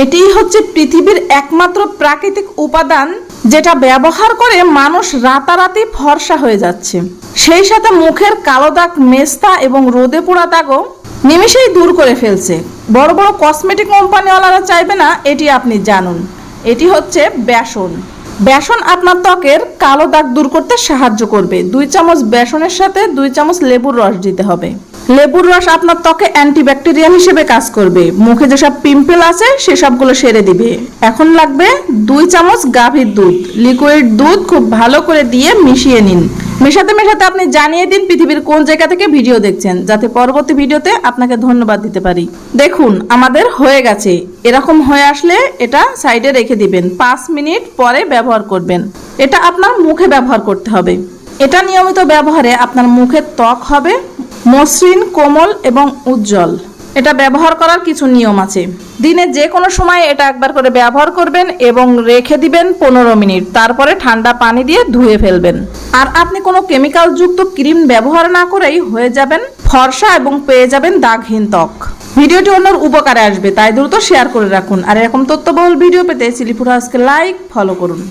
এটিই হচ্ছে পৃথিবীর একমাত্র প্রাকৃতিক উপাদান যেটা ব্যবহার করে মানুষ রাতারাতি ফর্সা হয়ে যাচ্ছে। সেই সাথে মুখের কালো দাগ, মেস্তা এবং রোদে পোড়া দাগও নিমেষেই দূর করে ফেলছে। বড় বড় কসমেটিক কোম্পানিওয়ালারা চাইবে না, এটি আপনি জানুন। এটি হচ্ছে বেসন। বেসন আপনার ত্বকের কালো দাগ দূর করতে সাহায্য করবে। দুই চামচ বেসনের সাথে দুই চামচ লেবুর রস দিতে হবে। লেবুর রস আপনার ত্বকে অ্যান্টিব্যাকটেরিয়াল হিসেবে কাজ করবে। মুখে যেসব পিম্পল আছে, সেসবগুলো সেরে দিবে। এখন লাগবে দুই চামচ গাভীর দুধ। লিকুইড দুধ খুব ভালো করে দিয়ে মিশিয়ে নিন। মেশাতে মেশাতে আপনি জানিয়ে দিন পৃথিবীর কোন জায়গা থেকে ভিডিও দেখছেন, যাতে পরবর্তী ভিডিওতে আপনাকে ধন্যবাদ দিতে পারি। দেখুন, আমাদের হয়ে গেছে। এরকম হয়ে আসলে এটা সাইডে রেখে দিবেন। পাঁচ মিনিট পরে ব্যবহার করবেন। এটা আপনার মুখে ব্যবহার করতে হবে। এটা নিয়মিত ব্যবহারে আপনার মুখের ত্বক হবে মসৃণ, কোমল এবং উজ্জ্বল। এটা ব্যবহার করার কিছু নিয়ম আছে। দিনে যে কোনো সময় এটা একবার করে ব্যবহার করবেন এবং রেখে দিবেন পনেরো মিনিট। তারপরে ঠান্ডা পানি দিয়ে ধুয়ে ফেলবেন। আর আপনি কোনো কেমিক্যাল যুক্ত ক্রিম ব্যবহার না করেই হয়ে যাবেন ফর্সা এবং পেয়ে যাবেন দাগহীন ত্বক। ভিডিওটি অন্যর উপকারে আসবে, তাই দ্রুত শেয়ার করে রাখুন। আর এরকম তথ্যবহুল ভিডিও পেতে সিলিপুর আজকে লাইক, ফলো করুন।